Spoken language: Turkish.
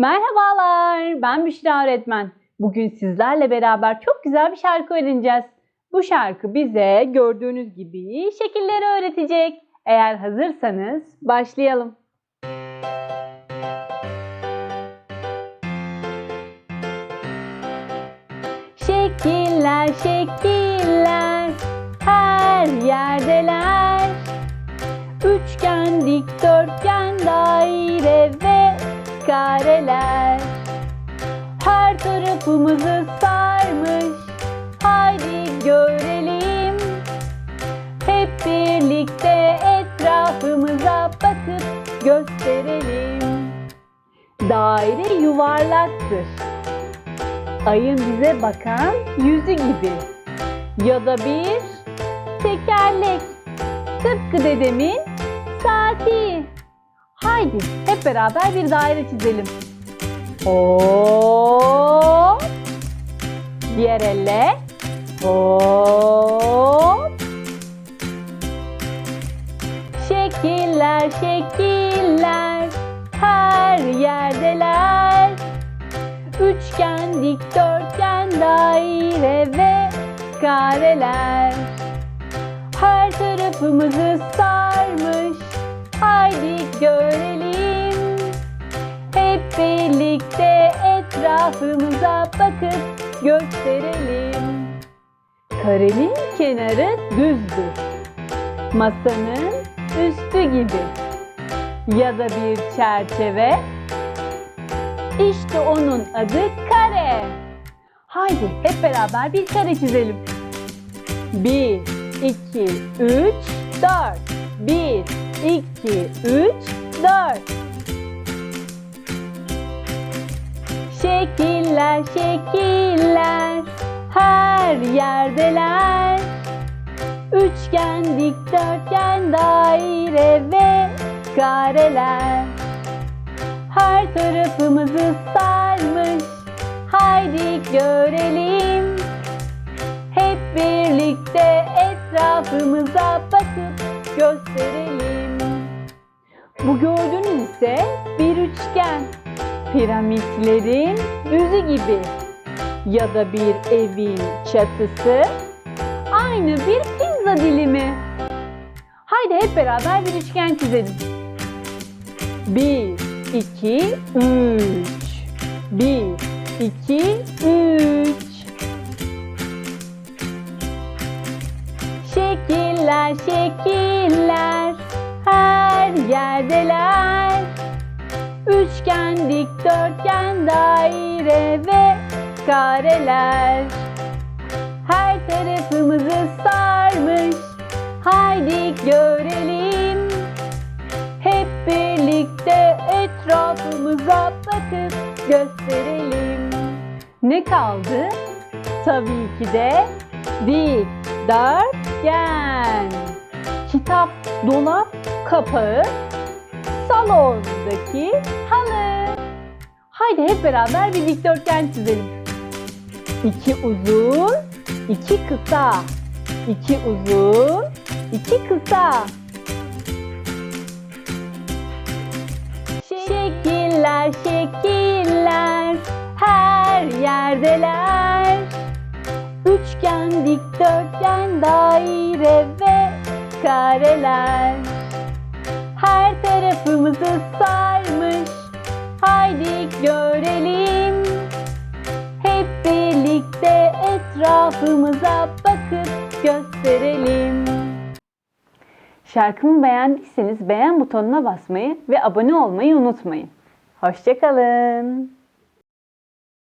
Merhabalar, ben Büşra öğretmen. Bugün sizlerle beraber çok güzel bir şarkı öğreneceğiz. Bu şarkı bize gördüğünüz gibi şekilleri öğretecek. Eğer hazırsanız başlayalım. Şekiller, şekiller her yerdeler. Üçgen, dikdörtgen, kareler. Her tarafımızı sarmış. Haydi görelim. Hep birlikte etrafımıza bakıp gösterelim. Daire yuvarlaktır. Ayın bize bakan yüzü gibi. Ya da bir tekerlek. Tıpkı dedemin saati. Haydi hep beraber bir daire çizelim. Hop. Diğer elle. Hop. Şekiller, şekiller her yerdeler. Üçgen, dikdörtgen, daire ve kareler. Her tarafımızı sarmış. Haydi görelim. Hep birlikte etrafımıza bakıp gösterelim. Karenin kenarı düzdür. Masanın üstü gibi. Ya da bir çerçeve. İşte onun adı kare. Haydi hep beraber bir kare çizelim. 1, 2, 3, 4. 1, 2, 3, 4. Şekiller, şekiller her yerdeler. Üçgen, dikdörtgen, daire ve kareler. Her tarafımızı sarmış. Haydi görelim. Hep birlikte etrafımıza Piramitlerin yüzü gibi. Ya da bir evin çatısı. Aynı bir pizza dilimi. Haydi hep beraber bir üçgen çizelim. Bir, iki, üç. Bir, iki, üç. Şekiller, şekiller her yerdeler. Üçgen, dikdörtgen, daire ve kareler. Her tarafımızı sarmış. Haydi görelim. Hep birlikte etrafımıza bakıp gösterelim. Ne kaldı? Tabii ki de dikdörtgen. Kitap, dolap, kapağı, salondaki halı. Haydi hep beraber bir dikdörtgen çizelim. İki uzun, iki kısa. İki uzun, iki kısa. Şekiller, şekiller her yerdeler. Üçgen, dikdörtgen, daire ve kareler. Her tarafımızı sarmış. Haydi görelim. Hep birlikte etrafımıza bakıp gösterelim. Şarkımı beğendiyseniz beğen butonuna basmayı ve abone olmayı unutmayın. Hoşçakalın.